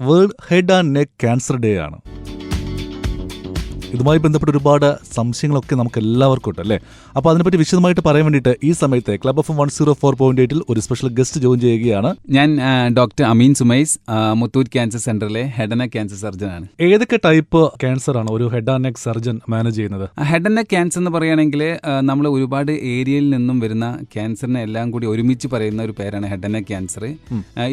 World head and neck cancer day ആണ്. ഇതുമായി ബന്ധപ്പെട്ട ഒരുപാട് സംശയങ്ങളൊക്കെ നമുക്ക് എല്ലാവർക്കും ഉണ്ട് അല്ലേ? അപ്പോൾ അതിനെപ്പറ്റി വിശദമായിട്ട് പറയാൻ വേണ്ടിയിട്ട് ഈ സമയത്ത് club of one zero four point എയ്റ്റിൽ ഒരു സ്പെഷ്യൽ ഗസ്റ്റ് ജോയിൻ ചെയ്യുകയാണ്. ഞാൻ ഡോക്ടർ അമീൻ സുമൈസ് മുത്തൂറ്റ് ക്യാൻസർ സെന്ററിലെ ഹെഡ് ആൻഡ് ക്യാൻസർ ആണ്. ഏതൊക്കെ ടൈപ്പ് ക്യാൻസർ ആണ് ഒരു head and neck surgeon manage ചെയ്യുന്നത്? ഹെഡ് ആൻഡ് ക്യാൻസർ എന്ന് പറയുകയാണെങ്കിൽ നമ്മൾ ഒരുപാട് ഏരിയയിൽ നിന്നും വരുന്ന ക്യാൻസറിനെ എല്ലാം കൂടി ഒരുമിച്ച് പറയുന്ന ഒരു പേരാണ് ഹെഡ് ആൻഡ് ക്യാൻസർ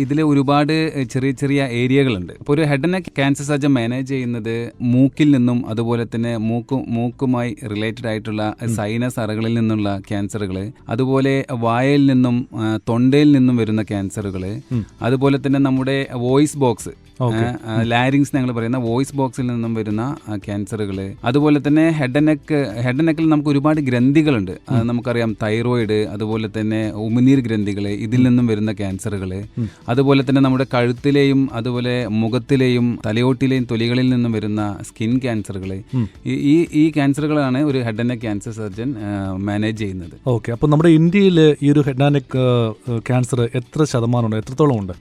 ഇതിൽ ഒരുപാട് ചെറിയ ചെറിയ ഏരിയകളുണ്ട്. അപ്പോൾ ഒരു head and cancer surgeon manage ചെയ്യുന്നത് മൂക്കിൽ നിന്നും അതുപോലെ തന്നെ മൂക്കു മൂക്കുമായി റിലേറ്റഡ് ആയിട്ടുള്ള സൈനസ് അറകളിൽ നിന്നുള്ള ക്യാൻസറുകൾ അതുപോലെ വായയിൽ നിന്നും തൊണ്ടയിൽ നിന്നും വരുന്ന ക്യാൻസറുകൾ അതുപോലെ തന്നെ നമ്മുടെ വോയിസ് ബോക്സ് ലാരിങ്സ് ഞങ്ങൾ പറയുന്ന വോയിസ് ബോക്സിൽ നിന്നും വരുന്ന ക്യാൻസറുകൾ അതുപോലെ തന്നെ head and neck head and നെക്കിൽ നമുക്ക് ഒരുപാട് ഗ്രന്ഥികളുണ്ട്. നമുക്കറിയാം തൈറോയിഡ് അതുപോലെ തന്നെ ഉമിനീർ ഗ്രന്ഥികൾ ഇതിൽ നിന്നും വരുന്ന ക്യാൻസറുകൾ അതുപോലെ തന്നെ നമ്മുടെ കഴുത്തിലെയും അതുപോലെ മുഖത്തിലെയും തലയോട്ടിലെയും തൊലികളിൽ നിന്നും വരുന്ന സ്കിൻ ക്യാൻസറുകൾ ഈ ഈ ക്യാൻസറുകളാണ് ഒരു head and neck cancer surgeon manage ചെയ്യുന്നത്. ഓക്കെ അപ്പോൾ നമ്മുടെ ഇന്ത്യയിൽ ഈ ഒരു ഹെഡ് ആൻഡ് നെക്ക് ക്യാൻസർ എത്ര ശതമാനമുണ്ട്? എത്രത്തോളം ഉണ്ട്?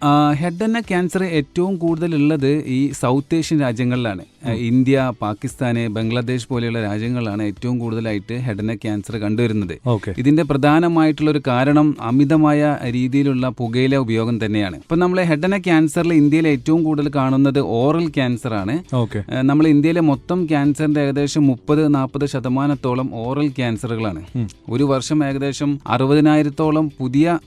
ഹെഡ് ആൻഡ് നെക്ക് ക്യാൻസർ ഏറ്റവും കൂടുതലുള്ളത് ഈ സൗത്ത് ഏഷ്യൻ രാജ്യങ്ങളിലാണ്. ഇന്ത്യ പാകിസ്ഥാന് ബംഗ്ലാദേശ് പോലെയുള്ള രാജ്യങ്ങളിലാണ് ഏറ്റവും കൂടുതലായിട്ട് ഹെഡ് ആൻഡ് ക്യാൻസർ കണ്ടുവരുന്നത്. ഇതിന്റെ പ്രധാനമായിട്ടുള്ള ഒരു കാരണം അമിതമായ രീതിയിലുള്ള പുകയില ഉപയോഗം തന്നെയാണ്. ഇപ്പൊ നമ്മൾ ഹെഡ് ആൻഡ് ക്യാൻസറിൽ ഇന്ത്യയിൽ ഏറ്റവും കൂടുതൽ കാണുന്നത് ഓറൽ ക്യാൻസർ ആണ്. നമ്മൾ ഇന്ത്യയിലെ മൊത്തം ക്യാൻസറിന്റെ ഏകദേശം മുപ്പത് നാൽപ്പത് ശതമാനത്തോളം ഓറൽ ക്യാൻസറുകളാണ് ഒരു വർഷം ഏകദേശം അറുപതിനായിരത്തോളം പുതിയ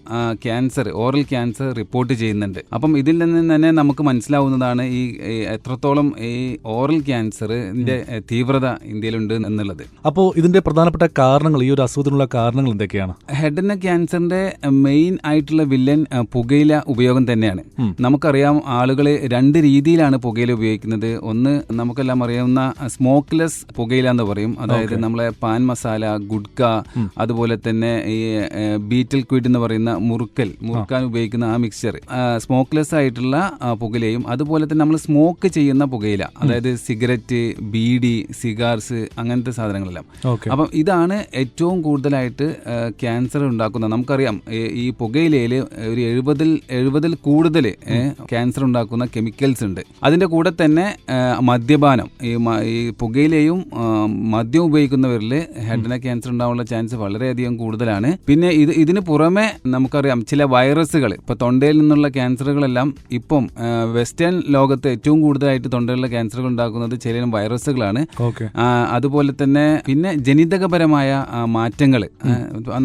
ക്യാൻസർ ഓറൽ ക്യാൻസർ റിപ്പോർട്ട് ചെയ്യുന്നുണ്ട്. അപ്പം ഇതിൽ നിന്ന് തന്നെ നമുക്ക് മനസ്സിലാവുന്നതാണ് ഈ ഈ എത്രത്തോളം ഈ ഓറൽ ക്യാൻസറിന്റെ തീവ്രത ഇന്ത്യയിലുണ്ട് എന്നുള്ളത്. അപ്പോൾ ഇതിന്റെ പ്രധാനപ്പെട്ട കാരണങ്ങൾ ഈ ഒരു അസുഖത്തിനുള്ള കാരണങ്ങൾ എന്തൊക്കെയാണ്? ഹെഡ് നെക്ക് ക്യാൻസറിന്റെ മെയിൻ ആയിട്ടുള്ള വില്ലൻ പുകയില ഉപയോഗം തന്നെയാണ്. നമുക്കറിയാം ആളുകൾ രണ്ട് രീതിയിലാണ് പുകയില ഉപയോഗിക്കുന്നത്. ഒന്ന് നമുക്കെല്ലാം അറിയാവുന്ന സ്മോക്ക്ലെസ് പുകയില എന്ന് പറയും. അതായത് നമ്മളെ പാൻ മസാല ഗുഡ്ക അതുപോലെ തന്നെ ഈ ബീറ്റൽ ക്വിഡ് എന്ന് പറയുന്ന മുറുക്കൽ മുറുക്കാൻ ഉപയോഗിക്കുന്ന ആ മിക്സ്ചർ സ്മോക്ക്ലെസ് ആയിട്ടുള്ള പുകയിലയും അതുപോലെ തന്നെ നമ്മൾ സ്മോക്ക് ചെയ്യുന്ന പുകയില അതായത് സിഗരറ്റ് ബീഡി സിഗാർസ് അങ്ങനത്തെ സാധനങ്ങളെല്ലാം. അപ്പം ഇതാണ് ഏറ്റവും കൂടുതലായിട്ട് ക്യാൻസർ ഉണ്ടാക്കുന്നത് നമുക്കറിയാം ഈ- പുകയിലയിൽ ഒരു എഴുപതിൽ എഴുപതിൽ കൂടുതൽ ക്യാൻസർ ഉണ്ടാക്കുന്ന കെമിക്കൽസ് ഉണ്ട്. അതിന്റെ കൂടെ തന്നെ മദ്യപാനം. ഈ പുകയിലയും മദ്യം ഉപയോഗിക്കുന്നവരിൽ ഹെഡിനെ ക്യാൻസർ ഉണ്ടാവാനുള്ള ചാൻസ് വളരെയധികം കൂടുതലാണ്. പിന്നെ ഇത് ഇതിന് പുറമെ നമുക്കറിയാം ചില വൈറസുകൾ ഇപ്പോൾ തൊണ്ടയിൽ നിന്നുള്ള ക്യാൻസറുകളെല്ലാം ഇപ്പം വെസ്റ്റേൺ ലോകത്ത് ഏറ്റവും കൂടുതലായിട്ട് തൊണ്ടയിലുള്ള ക്യാൻസറുകൾ ഉണ്ടാക്കുന്നത് ചില വൈറസുകളാണ്. അതുപോലെ തന്നെ പിന്നെ ജനിതകപരമായ മാറ്റങ്ങൾ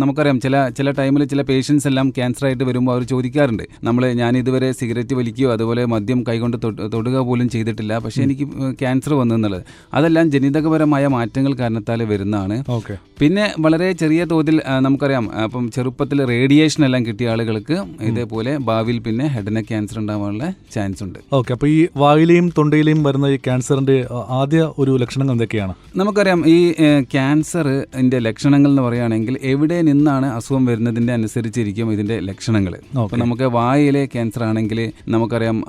നമുക്കറിയാം ചില ചില ടൈമിൽ ചില പേഷ്യൻസ് എല്ലാം ക്യാൻസർ ആയിട്ട് വരുമ്പോൾ അവർ ചോദിക്കാറുണ്ട്. നമ്മൾ ഞാൻ ഇതുവരെ സിഗരറ്റ് വലിക്കുകയോ അതുപോലെ മദ്യം കൈകൊണ്ട് തൊടുക പോലും ചെയ്തിട്ടില്ല. പക്ഷേ എനിക്ക് ക്യാൻസർ വന്നു എന്നുള്ളത്. അതെല്ലാം ജനിതകപരമായ മാറ്റങ്ങൾ കാരണത്താൽ വരുന്നതാണ്. പിന്നെ വളരെ ചെറിയ തോതിൽ നമുക്കറിയാം അപ്പം ചെറുപ്പത്തിൽ റേഡിയേഷൻ എല്ലാം കിട്ടിയ ആളുകൾക്ക് ഇതേപോലെ ഭാവിയിൽ പിന്നെ ഹെഡ് നെക്ക് ക്യാൻസർ ഉണ്ടാവാനുള്ള ചാൻസ് ഉണ്ട്. ഓക്കെ. അപ്പോൾ ഈ വായിലെയും തൊണ്ടയിലെയും വരുന്ന ഈ ക്യാൻസറിന്റെ ആ, ആദ്യ ഒരു ലക്ഷണങ്ങൾ എന്തൊക്കെയാണ്? നമുക്കറിയാം ഈ ക്യാൻസറിന്റെ ലക്ഷണങ്ങൾ എന്ന് പറയുകയാണെങ്കിൽ എവിടെ നിന്നാണ് അസുഖം വരുന്നതിന്റെ അനുസരിച്ചിരിക്കും ഇതിന്റെ ലക്ഷണങ്ങൾ. അപ്പോൾ നമുക്ക് വായയിലെ ക്യാൻസർ ആണെങ്കിൽ നമുക്കറിയാം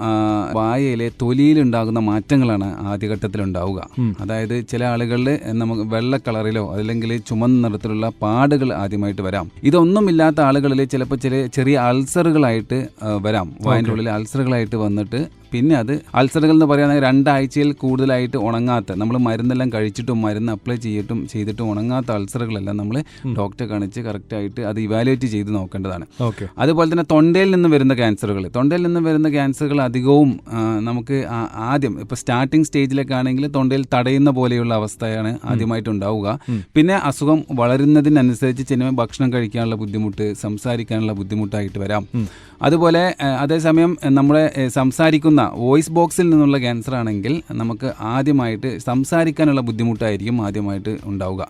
വായയിലെ തൊലിയിൽ ഉണ്ടാകുന്ന മാറ്റങ്ങളാണ് ആദ്യഘട്ടത്തിൽ ഉണ്ടാവുക അതായത് ചില ആളുകളിൽ നമുക്ക് വെള്ള കളറിലോ അല്ലെങ്കിൽ ചുമന്ന നിറത്തിലുള്ള പാടുകൾ ആദ്യമായിട്ട് വരാം. ഇതൊന്നും ഇല്ലാത്ത ആളുകളിൽ ചിലപ്പോൾ ചില ചെറിയ അൾസറുകളായിട്ട് വരാം. വായന്റെ ഉള്ളിൽ അൾസറുകളായിട്ട് വന്നിട്ട് പിന്നെ അത് അൾസറുകൾ എന്ന് പറയുകയാണെങ്കിൽ രണ്ടാഴ്ചയിൽ കൂടുതലായിട്ട് ഉണങ്ങാത്ത നമ്മൾ മരുന്നെല്ലാം കഴിച്ചിട്ടും മരുന്ന് അപ്ലൈ ചെയ്തിട്ടും ചെയ്തിട്ടും ഉണങ്ങാത്ത അൾസറുകളെല്ലാം നമ്മൾ ഡോക്ടറെ കാണിച്ച് കറക്റ്റായിട്ട് അത് ഇവാലുവേറ്റ് ചെയ്ത് നോക്കേണ്ടതാണ്. ഓക്കെ. അതുപോലെ തന്നെ തൊണ്ടയിൽ നിന്ന് വരുന്ന ക്യാൻസറുകൾ തൊണ്ടയിൽ നിന്ന് വരുന്ന ക്യാൻസറുകൾ അധികവും നമുക്ക് ആദ്യം ഇപ്പോൾ സ്റ്റാർട്ടിംഗ് സ്റ്റേജിലൊക്കെ ആണെങ്കിൽ തൊണ്ടയിൽ തടയുന്ന പോലെയുള്ള അവസ്ഥയാണ് ആദ്യമായിട്ട് ഉണ്ടാവുക. പിന്നെ അസുഖം വളരുന്നതിനനുസരിച്ച് ചില ഭക്ഷണം കഴിക്കാനുള്ള ബുദ്ധിമുട്ട് സംസാരിക്കാനുള്ള ബുദ്ധിമുട്ടായിട്ട് വരാം. അതുപോലെ അതേസമയം നമ്മളെ ആ, സംസാരിക്കുന്ന വോയിസ് ബോക്സിൽ നിന്നുള്ള ക്യാൻസർ ആണെങ്കിൽ നമുക്ക് ആദ്യമായിട്ട് സംസാരിക്കാനുള്ള ബുദ്ധിമുട്ടായിരിക്കും ആദ്യമായിട്ട് ഉണ്ടാവുക.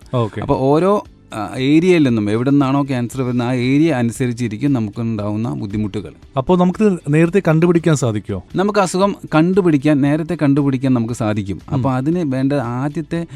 അപ്പോൾ ഓരോ നിന്നും എവിടെ നിന്നാണോ ക്യാൻസർ വരുന്നത് ആ ഏരിയ അനുസരിച്ചിരിക്കും നമുക്കുണ്ടാവുന്ന ബുദ്ധിമുട്ടുകൾ. അപ്പോൾ നമുക്ക് നേരത്തെ കണ്ടുപിടിക്കാൻ സാധിക്കുമോ നമുക്ക് അസുഖം കണ്ടുപിടിക്കാൻ നേരത്തെ കണ്ടുപിടിക്കാൻ നമുക്ക് സാധിക്കും. അപ്പോൾ അതിന് വേണ്ട ആദ്യത്തെ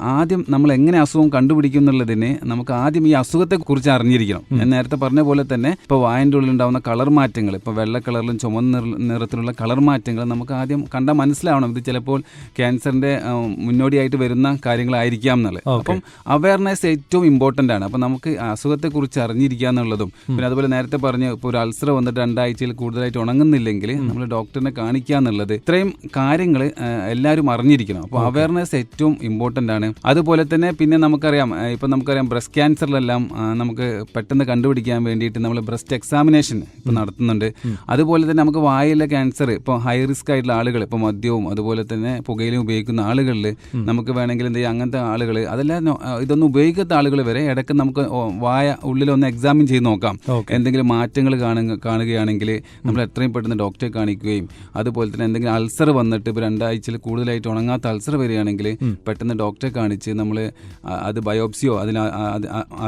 ആദ്യം നമ്മൾ എങ്ങനെ അസുഖം കണ്ടുപിടിക്കും എന്നുള്ളതിനെ നമുക്ക് ആദ്യം ഈ അസുഖത്തെ കുറിച്ച് അറിഞ്ഞിരിക്കണം ഞാൻ നേരത്തെ പറഞ്ഞ പോലെ തന്നെ ഇപ്പോൾ വായന്റെ ഉള്ളിൽ ഉണ്ടാവുന്ന കളർ മാറ്റങ്ങൾ ഇപ്പോൾ വെള്ള കളറിലും ചുമന്ന നിറ- നിറത്തിലുള്ള കളർ മാറ്റങ്ങൾ നമുക്ക് ആദ്യം കണ്ടാൽ മനസ്സിലാവണം. ഇത് ചിലപ്പോൾ ക്യാൻസറിന്റെ മുന്നോടിയായിട്ട് വരുന്ന കാര്യങ്ങളായിരിക്കാം എന്നുള്ളത്. അപ്പം അവയർനെസ് ഏറ്റവും ഏറ്റവും ഇമ്പോർട്ടന്റ് ആണ്. അപ്പോൾ നമുക്ക് അസുഖത്തെക്കുറിച്ച് അറിഞ്ഞിരിക്കുക എന്നുള്ളതും പിന്നെ അതുപോലെ നേരത്തെ പറഞ്ഞ് ഇപ്പോൾ ഒരു അൾസർ വന്നിട്ട് രണ്ടാഴ്ചയിൽ കൂടുതലായിട്ട് ഉണങ്ങുന്നില്ലെങ്കിൽ നമ്മൾ ഡോക്ടറിനെ കാണിക്കുക എന്നുള്ളത് ഇത്രയും കാര്യങ്ങൾ എല്ലാവരും അറിഞ്ഞിരിക്കണം. അപ്പോൾ അവയർനെസ് ഏറ്റവും ഇമ്പോർട്ടന്റ് ആണ്. അതുപോലെ തന്നെ പിന്നെ നമുക്കറിയാം ഇപ്പം നമുക്കറിയാം ബ്രസ്റ്റ് ക്യാൻസറിലെല്ലാം നമുക്ക് പെട്ടെന്ന് കണ്ടുപിടിക്കാൻ വേണ്ടിയിട്ട് നമ്മൾ ബ്രസ്റ്റ് എക്സാമിനേഷൻ ഇപ്പോൾ നടത്തുന്നുണ്ട്. അതുപോലെ തന്നെ നമുക്ക് വായിലെ ക്യാൻസർ ഇപ്പോൾ ഹൈ റിസ്ക് ആയിട്ടുള്ള ആളുകൾ ഇപ്പോൾ മദ്യവും അതുപോലെ തന്നെ പുകയിലും ഉപയോഗിക്കുന്ന ആളുകളിൽ നമുക്ക് വേണമെങ്കിൽ എന്ത് ചെയ്യാം അങ്ങനത്തെ ആളുകൾ അതെല്ലാം ഇതൊന്നും ഉപയോഗിക്കാത്ത ആളുകൾ വരെ ഇടയ്ക്ക് നമുക്ക് വായ ഉള്ളിൽ ഒന്ന് എക്സാമിൻ ചെയ്ത് നോക്കാം. എന്തെങ്കിലും മാറ്റങ്ങൾ കാണുക കാണുകയാണെങ്കിൽ നമ്മൾ എത്രയും പെട്ടെന്ന് ഡോക്ടറെ കാണിക്കുകയും അതുപോലെ തന്നെ എന്തെങ്കിലും അൾസർ വന്നിട്ട് ഇപ്പോൾ രണ്ടാഴ്ചയിൽ കൂടുതലായിട്ട് ഉണങ്ങാത്ത അൾസർ വരികയാണെങ്കിൽ പെട്ടെന്ന് ഡോക്ടറെ കാണിച്ച് നമ്മൾ അത് ബയോപ്സിയോ അതിന്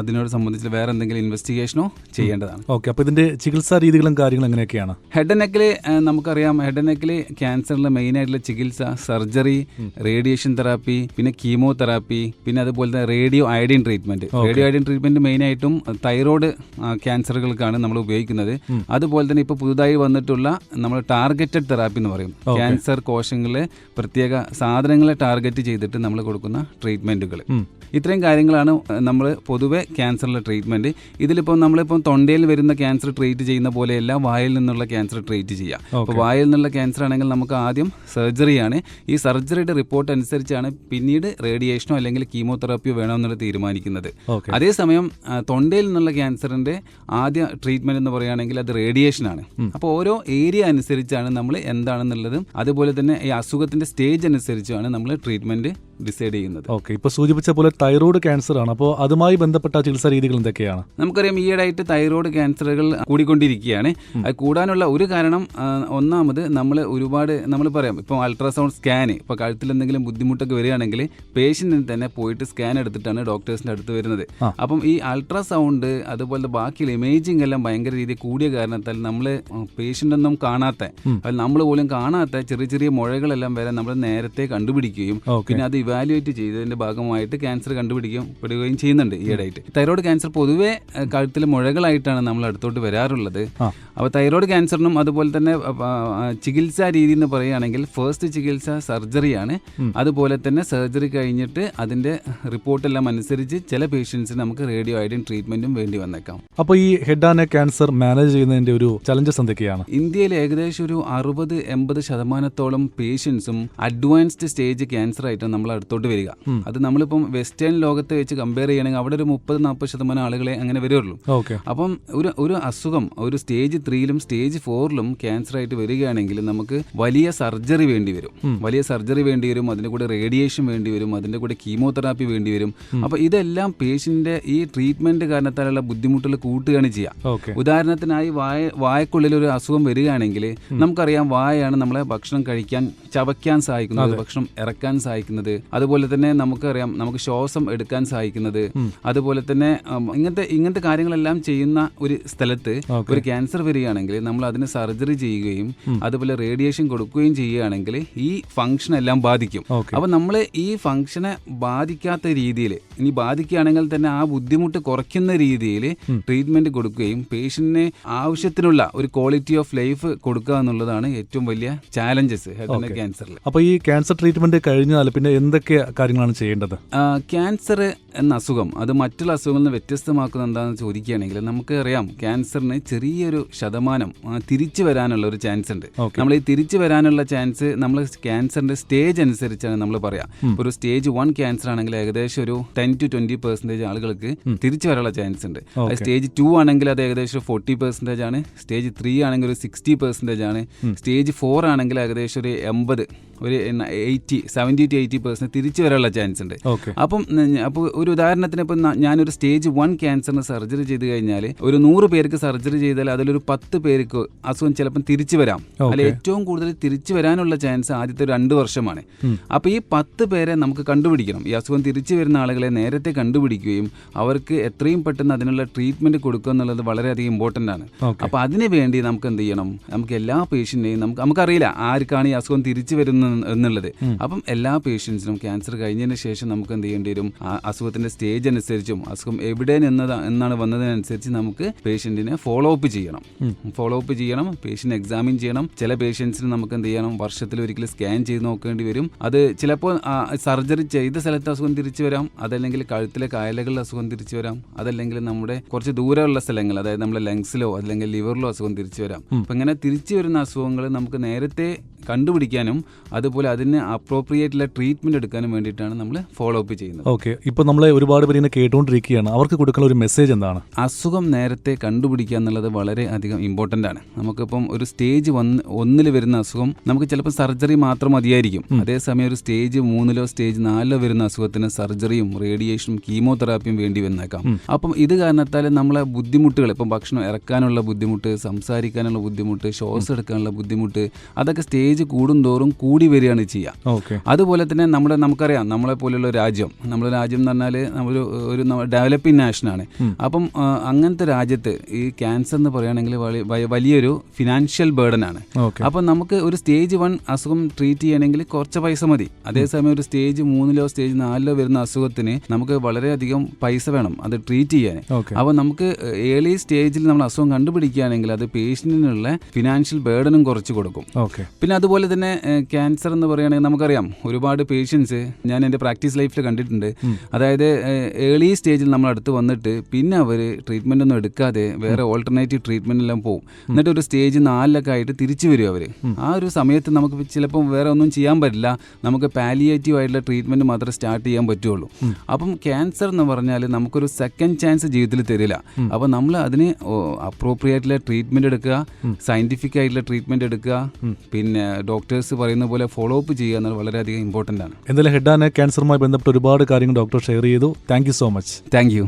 അതിനോട് സംബന്ധിച്ച് വേറെ എന്തെങ്കിലും ഇൻവെസ്റ്റിഗേഷനോ ചെയ്യേണ്ടതാണ്. ഓക്കെ അപ്പോൾ ഇതിന്റെ ചികിത്സാ രീതികളും കാര്യങ്ങളും എങ്ങനെയൊക്കെയാണ്? ഹെഡ് നെക്കിൽ നമുക്കറിയാം. ഹെഡ് നെക്കിൽ ക്യാൻസറിലെ മെയിൻ ആയിട്ടുള്ള ചികിത്സ സർജറി റേഡിയേഷൻ തെറാപ്പി പിന്നെ കീമോ തെറാപ്പി പിന്നെ അതുപോലെ തന്നെ radio iodine treatment radio treatment main ആയിട്ടും തൈറോയ്ഡ് ക്യാൻസറുകൾക്കാണ് നമ്മൾ ഉപയോഗിക്കുന്നത്. അതുപോലെ തന്നെ ഇപ്പോൾ പുതുതായി വന്നിട്ടുള്ള നമ്മൾ ടാർഗറ്റഡ് തെറാപ്പി എന്ന് പറയും. ക്യാൻസർ കോശങ്ങളെ പ്രത്യേക സാധനങ്ങളെ ടാർഗറ്റ് ചെയ്തിട്ട് നമ്മൾ കൊടുക്കുന്ന ട്രീറ്റ്മെന്റുകൾ ഇത്രയും കാര്യങ്ങളാണ് നമ്മൾ പൊതുവെ ക്യാൻസറിലെ ട്രീറ്റ്മെന്റ് ഇതിലിപ്പോൾ നമ്മളിപ്പം തൊണ്ടയിൽ വരുന്ന ക്യാൻസർ ട്രീറ്റ് ചെയ്യുന്ന പോലെയല്ല വായിൽ നിന്നുള്ള ക്യാൻസർ ട്രീറ്റ് ചെയ്യാം അപ്പോൾ വായിൽ നിന്നുള്ള ക്യാൻസർ ആണെങ്കിൽ നമുക്ക് ആദ്യം സർജറിയാണ് ഈ സർജറിയുടെ റിപ്പോർട്ട് അനുസരിച്ചാണ് പിന്നീട് റേഡിയേഷനോ അല്ലെങ്കിൽ കീമോതെറാപ്പിയോ വേണമെന്നുള്ള തീരുമാനിക്കുന്നത്. ഓക്കെ. അതേസമയം തൊണ്ടയിൽ നിന്നുള്ള ക്യാൻസറിന്റെ ആദ്യ ട്രീറ്റ്മെന്റ് എന്ന് പറയുകയാണെങ്കിൽ അത് റേഡിയേഷൻ ആണ്. അപ്പോൾ ഓരോ ഏരിയ അനുസരിച്ചാണ് നമ്മൾ എന്താണെന്നുള്ളതും അതുപോലെ തന്നെ ഈ അസുഖത്തിന്റെ സ്റ്റേജ് അനുസരിച്ചാണ് നമ്മൾ ട്രീറ്റ്മെന്റ് ഡിസൈഡ് ചെയ്യുന്നത്. ഓക്കെ ഇപ്പോൾ സൂചിപ്പിച്ച പോലെ തൈറോയ്ഡ് ക്യാൻസർ ആണ്. അപ്പോൾ അതുമായി ബന്ധപ്പെട്ട ചികിത്സാ രീതികൾ എന്തൊക്കെയാണ്? നമുക്കറിയാം ഈയിടെയായിട്ട് തൈറോയ്ഡ് ക്യാൻസറുകൾ കൂടിക്കൊണ്ടിരിക്കുകയാണ്. അത് കൂടാനുള്ള ഒരു കാരണം ഒന്നാമത് നമ്മൾ ഒരുപാട് നമ്മൾ പറയാം ഇപ്പോൾ അൾട്രാസൗണ്ട് സ്കാന് ഇപ്പോൾ കഴുത്തിൽ എന്തെങ്കിലും ബുദ്ധിമുട്ടൊക്കെ വരികയാണെങ്കിൽ പേഷ്യന്റിന് തന്നെ പോയിട്ട് സ്കാൻ എടുത്തിട്ടാണ് ഡോക്ടേഴ്സിന്റെ അടുത്ത് വരുന്നത്. അപ്പം ഈ അൾട്രാസൗണ്ട് അതുപോലെ ബാക്കിയുള്ള ഇമേജിംഗ് എല്ലാം ഭയങ്കര രീതിയിൽ കൂടിയ കാരണത്താൽ നമ്മൾ പേഷ്യന്റ് ഒന്നും കാണാത്ത നമ്മൾ പോലും കാണാത്ത ചെറിയ ചെറിയ മുഴകളെല്ലാം വരെ നമ്മൾ നേരത്തെ കണ്ടുപിടിക്കുകയും പിന്നെ അത് ഇവാലുവേറ്റ് ചെയ്തതിന്റെ ഭാഗമായിട്ട് ക്യാൻസർ കണ്ടുപിടിക്കപ്പെടുകയും ചെയ്യുന്നുണ്ട് ഈയിടെയായിട്ട് തൈറോയ്ഡ് ക്യാൻസർ പൊതുവെ കഴുത്തിൽ കഴുത്തിലെ മുഴകളായിട്ടാണ് നമ്മൾ അടുത്തോട്ട് വരാറുള്ളത്. അപ്പോൾ തൈറോയ്ഡ് ക്യാൻസറിനും അതുപോലെ തന്നെ ചികിത്സാ രീതി എന്ന് പറയുകയാണെങ്കിൽ ഫസ്റ്റ് ചികിത്സ സർജറിയാണ് അതുപോലെ തന്നെ സർജറി കഴിഞ്ഞിട്ട് അതിന്റെ റിപ്പോർട്ടെല്ലാം അനുസരിച്ച് ചില പേഷ്യൻസിന് നമുക്ക് റേഡിയോ ഐഡിൻ ട്രീറ്റ്മെന്റും വേണ്ടി വന്നേക്കാം. അപ്പോൾ ഈ ഹെഡ് ആൻഡ് ക്യാൻസർ മാനേജ് ചെയ്യുന്നതിന്റെ ഒരു ചലഞ്ചസ് എന്തൊക്കെയാണ്? ഇന്ത്യയിൽ ഏകദേശം ഒരു അറുപത് എൺപത് ശതമാനത്തോളം പേഷ്യൻസും അഡ്വാൻസ്ഡ് സ്റ്റേജ് ക്യാൻസർ ആയിട്ടാണ് നമ്മൾ അടുത്തോട്ട് വരിക. അത് നമ്മളിപ്പം വെസ്റ്റേൺ ലോകത്തെ വെച്ച് കമ്പയർ ചെയ്യണമെങ്കിൽ അവിടെ ഒരു മുപ്പത് നാൽപ്പത് ശതമാനം ആളുകളെ അങ്ങനെ വരുള്ളൂ. അപ്പം ഒരു ഒരു അസുഖം ഒരു സ്റ്റേജ് ത്രീയിലും സ്റ്റേജ് ഫോറിലും ക്യാൻസർ ആയിട്ട് വരികയാണെങ്കിൽ നമുക്ക് വലിയ സർജറി വേണ്ടി വരും. വലിയ സർജറി വേണ്ടി വരും അതിന്റെ കൂടെ റേഡിയേഷൻ വേണ്ടി വരും അതിന്റെ കൂടെ കീമോതെറാപ്പി വേണ്ടി വരും. അപ്പോൾ ഇതെല്ലാം പേഷ്യന്റെ ഈ ട്രീറ്റ്മെന്റ് കാരണത്താലുള്ള ബുദ്ധിമുട്ടുകൾ കൂട്ടുകയാണ് ചെയ്യുക. ഉദാഹരണത്തിനായി വായ വായക്കുള്ളിൽ ഒരു അസുഖം വരികയാണെങ്കിൽ നമുക്കറിയാം വായയാണ് നമ്മളെ ഭക്ഷണം കഴിക്കാൻ ചവയ്ക്കാൻ സഹായിക്കുന്നത് ഭക്ഷണം ഇറക്കാൻ സഹായിക്കുന്നത്. അതുപോലെ തന്നെ നമുക്കറിയാം നമുക്ക് ശ്വാസം എടുക്കാൻ സഹായിക്കുന്നത്. അതുപോലെ തന്നെ ഇങ്ങനത്തെ ഇങ്ങനത്തെ കാര്യങ്ങളെല്ലാം ചെയ്യുന്ന ഒരു സ്ഥലത്ത് ഒരു ക്യാൻസർ വരികയാണെങ്കിൽ നമ്മൾ അതിന് സർജറി ചെയ്യുകയും അതുപോലെ റേഡിയേഷൻ കൊടുക്കുകയും ചെയ്യുകയാണെങ്കിൽ ഈ ഫംഗ്ഷൻ എല്ലാം ബാധിക്കും. അപ്പൊ നമ്മൾ ഈ ഫംഗ്ഷനെ ബാധിക്കാത്ത രീതിയിൽ ഇനി ബാധിക്കുകയാണെങ്കിൽ തന്നെ ആ ബുദ്ധിമുട്ട് കുറയ്ക്കുന്ന രീതിയിൽ ട്രീറ്റ്മെന്റ് കൊടുക്കുകയും പേഷ്യന്റിന് ആവശ്യത്തിനുള്ള ഒരു ക്വാളിറ്റി ഓഫ് ലൈഫ് കൊടുക്കുക എന്നുള്ളതാണ് ഏറ്റവും വലിയ ചാലഞ്ചസ് ക്യാൻസറിൽ അപ്പൊ ഈ ക്യാൻസർ ട്രീറ്റ്മെന്റ് കഴിഞ്ഞാൽ പിന്നെ എന്തൊക്കെ കാര്യങ്ങളാണ് ചെയ്യേണ്ടത്? ക്യാൻസർ എന്ന അസുഖം അത് മറ്റുള്ള അസുഖങ്ങളിൽ നിന്ന് വ്യത്യസ്തമാക്കുന്നത് എന്താണെന്ന് ചോദിക്കുകയാണെങ്കിൽ നമുക്ക് അറിയാം ക്യാൻസറിന് ചെറിയൊരു ശതമാനം തിരിച്ചു വരാനുള്ള ഒരു ചാൻസ് ഉണ്ട്. നമ്മൾ ഈ തിരിച്ചു വരാനുള്ള ചാൻസ് നമ്മൾ ക്യാൻസറിന്റെ സ്റ്റേജ് അനുസരിച്ചാണ് നമ്മൾ പറയാം. ഒരു സ്റ്റേജ് വൺ ക്യാൻസർ ആണെങ്കിൽ ഏകദേശം ഒരു ടെൻ ടു ട്വന്റി പെർസെന്റേജ് ആളുകൾക്ക് തിരിച്ചു വരാനുള്ള ചാൻസ് ഉണ്ട്. സ്റ്റേജ് ടു ആണെങ്കിൽ അത് ഏകദേശം ഫോർട്ടി പെർസെന്റേജ് ആണ് സ്റ്റേജ് ത്രീ ആണെങ്കിൽ ഒരു സിക്സ്റ്റി പെർസെന്റേജ് ആണ് സ്റ്റേജ് ഫോർ ആണെങ്കിൽ ഏകദേശം ഒരു എൺപത് ഒരു eighty seventy two eighty percent തിരിച്ചു വരാനുള്ള ചാൻസ് ഉണ്ട്. അപ്പം അപ്പോൾ ഒരു ഉദാഹരണത്തിന് ഇപ്പം ഞാനൊരു സ്റ്റേജ് വൺ ക്യാൻസറിന് സർജറി ചെയ്ത് കഴിഞ്ഞാൽ ഒരു നൂറ് പേർക്ക് സർജറി ചെയ്താൽ അതിലൊരു പത്ത് പേർക്ക് അസുഖം ചിലപ്പം തിരിച്ചു വരാം. അല്ലെ ഏറ്റവും കൂടുതൽ തിരിച്ചു വരാനുള്ള ചാൻസ് ആദ്യത്തെ രണ്ട് വർഷമാണ്. അപ്പോൾ ഈ പത്ത് പേരെ നമുക്ക് കണ്ടുപിടിക്കണം. ഈ അസുഖം തിരിച്ചു വരുന്ന ആളുകളെ നേരത്തെ കണ്ടുപിടിക്കുകയും അവർക്ക് എത്രയും പെട്ടെന്ന് അതിനുള്ള ട്രീറ്റ്മെന്റ് കൊടുക്കുക എന്നുള്ളത് വളരെയധികം ഇമ്പോർട്ടന്റ് ആണ്. അപ്പോൾ അതിനു വേണ്ടി നമുക്ക് എന്ത് ചെയ്യണം? നമുക്ക് എല്ലാ പേഷ്യന്റിനെയും നമുക്ക് നമുക്കറിയില്ല ആർക്കാണ് ഈ അസുഖം തിരിച്ചു വരുന്നത് എന്നുള്ളത്. അപ്പം എല്ലാ പേഷ്യൻസിനും ശേഷം ക്യാൻസർ കഴിഞ്ഞതിന് ശേഷം നമുക്ക് എന്ത് ചെയ്യേണ്ടി വരും? അസുഖത്തിന്റെ സ്റ്റേജ് അനുസരിച്ചും അസുഖം എവിടെ നിന്നത് എന്നാണ് വന്നതിനനുസരിച്ച് നമുക്ക് പേഷ്യന്റിനെ ഫോളോ അപ്പ് ചെയ്യണം. ഫോളോ അപ്പ് ചെയ്യണം പേഷ്യന്റ് എക്സാമിൻ ചെയ്യണം. ചില പേഷ്യൻസിന് നമുക്ക് എന്ത് ചെയ്യണം? വർഷത്തിൽ ഒരിക്കൽ സ്കാൻ ചെയ്ത് നോക്കേണ്ടി വരും. അത് ചിലപ്പോൾ സർജറി ചെയ്ത സ്ഥലത്ത് അസുഖം തിരിച്ചു വരാം. അതല്ലെങ്കിൽ കഴുത്തിലെ കായലകളിൽ അസുഖം തിരിച്ചു വരാം. അതല്ലെങ്കിൽ നമ്മുടെ കുറച്ച് ദൂരമുള്ള സ്ഥലങ്ങൾ അതായത് നമ്മുടെ ലങ്സിലോ അല്ലെങ്കിൽ ലിവറിലോ അസുഖം തിരിച്ചു വരാം. അപ്പം ഇങ്ങനെ തിരിച്ചു വരുന്ന അസുഖങ്ങൾ നമുക്ക് നേരത്തെ കണ്ടുപിടിക്കാനും അതുപോലെ അതിന് അപ്രോപ്രിയേറ്റുള്ള ട്രീറ്റ്മെന്റ് എടുക്കാനും വേണ്ടിയിട്ടാണ് നമ്മൾ ഫോളോ അപ്പ് ചെയ്യുന്നത്. ഓക്കെ ഇപ്പൊ നമ്മളെ ഒരുപാട് പേര് ഇങ്ങനെ കേട്ടുകൊണ്ടിരിക്കുകയാണ് അവർക്ക് കൊടുക്കുന്ന ഒരു മെസ്സേജ് എന്താണ്? അസുഖം നേരത്തെ കണ്ടുപിടിക്കുക എന്നുള്ളത് വളരെ അധികം ഇമ്പോർട്ടന്റ് ആണ്. നമുക്കിപ്പം ഒരു സ്റ്റേജ് വന്ന് ഒന്നിൽ വരുന്ന അസുഖം നമുക്ക് ചിലപ്പോൾ സർജറി മാത്രം മതിയായിരിക്കും. അതേസമയം ഒരു സ്റ്റേജ് മൂന്നിലോ സ്റ്റേജ് നാലിലോ വരുന്ന അസുഖത്തിന് സർജറിയും റേഡിയേഷനും കീമോതെറാപ്പിയും വേണ്ടി വന്നേക്കാം. അപ്പം ഇത് കാരണത്താൽ നമ്മളെ ബുദ്ധിമുട്ടുകൾ ഇപ്പം ഭക്ഷണം ഇറക്കാനുള്ള ബുദ്ധിമുട്ട് സംസാരിക്കാനുള്ള ബുദ്ധിമുട്ട് ശ്വാസം എടുക്കാനുള്ള ബുദ്ധിമുട്ട് അതൊക്കെ സ്റ്റേജ് കൂടുന്തോറും കൂടി വരികയാണ് ചെയ്യുക. ഓക്കെ. അതുപോലെ തന്നെ നമ്മുടെ നമുക്കറിയാം നമ്മളെ പോലെയുള്ള രാജ്യം. നമ്മുടെ രാജ്യം എന്ന് പറഞ്ഞാൽ നമ്മൾ ഒരു ഡെവലപ്പിംഗ് നാഷനാണ് അപ്പം അങ്ങനത്തെ രാജ്യത്ത് ഈ ക്യാൻസർ എന്ന് പറയുകയാണെങ്കിൽ വലിയൊരു ഫിനാൻഷ്യൽ ബേർഡൻ ആണ്. അപ്പം നമുക്ക് ഒരു സ്റ്റേജ് വൺ അസുഖം ട്രീറ്റ് ചെയ്യണമെങ്കിൽ കുറച്ച് പൈസ മതി. അതേസമയം ഒരു സ്റ്റേജ് മൂന്നിലോ സ്റ്റേജ് നാലിലോ വരുന്ന അസുഖത്തിന് നമുക്ക് വളരെയധികം പൈസ വേണം അത് ട്രീറ്റ് ചെയ്യാൻ. അപ്പോൾ നമുക്ക് ഏർലി സ്റ്റേജിൽ നമ്മൾ അസുഖം കണ്ടുപിടിക്കുകയാണെങ്കിൽ അത് പേഷ്യന്റിനുള്ള ഫിനാൻഷ്യൽ ബേർഡനും കുറച്ച് കൊടുക്കും. പിന്നെ അതുപോലെ തന്നെ ക്യാൻസർ എന്ന് പറയുകയാണെങ്കിൽ നമുക്കറിയാം ഒരുപാട് പേഷ്യൻസ് ഞാൻ എന്റെ പ്രാക്ടീസ് ലൈഫിൽ കണ്ടിട്ടുണ്ട്. അതായത് ഏർലി സ്റ്റേജിൽ നമ്മൾ അടുത്ത് വന്നിട്ട് പിന്നെ അവർ ട്രീറ്റ്മെന്റ് ഒന്നും എടുക്കാതെ വേറെ ഓൾട്ടർനേറ്റീവ് ട്രീറ്റ്മെന്റ് എല്ലാം പോകും എന്നിട്ട് ഒരു സ്റ്റേജ് നാലിലൊക്കെ ആയിട്ട് തിരിച്ചു വരും അവർ. ആ ഒരു സമയത്ത് നമുക്ക് ചിലപ്പം വേറെ ഒന്നും ചെയ്യാൻ പറ്റില്ല. നമുക്ക് പാലിയേറ്റീവ് ആയിട്ടുള്ള ട്രീറ്റ്മെന്റ് മാത്രമേ സ്റ്റാർട്ട് ചെയ്യാൻ പറ്റുള്ളൂ. അപ്പം ക്യാൻസർ എന്ന് പറഞ്ഞാൽ നമുക്കൊരു സെക്കൻഡ് ചാൻസ് ജീവിതത്തിൽ തരില്ല. അപ്പം നമ്മൾ അതിന് അപ്രോപ്രിയേറ്റുള്ള ട്രീറ്റ്മെന്റ് എടുക്കുക സയന്റിഫിക് ആയിട്ടുള്ള ട്രീറ്റ്മെന്റ് എടുക്കുക പിന്നെ ഡോക്ടേഴ്സ് പറയുന്ന പോലെ ഫോളോ അപ്പ് ചെയ്യുക എന്നത് വളരെയധികം ഇമ്പോർട്ടന്റ് ആണ്. എന്തായാലും ഹെഡ് ആൻഡ് ക്യാൻസറുമായി ബന്ധപ്പെട്ട് ഒരുപാട് കാര്യങ്ങൾ ഡോക്ടർ ഷെയർ ചെയ്തു. Thank you so much thank you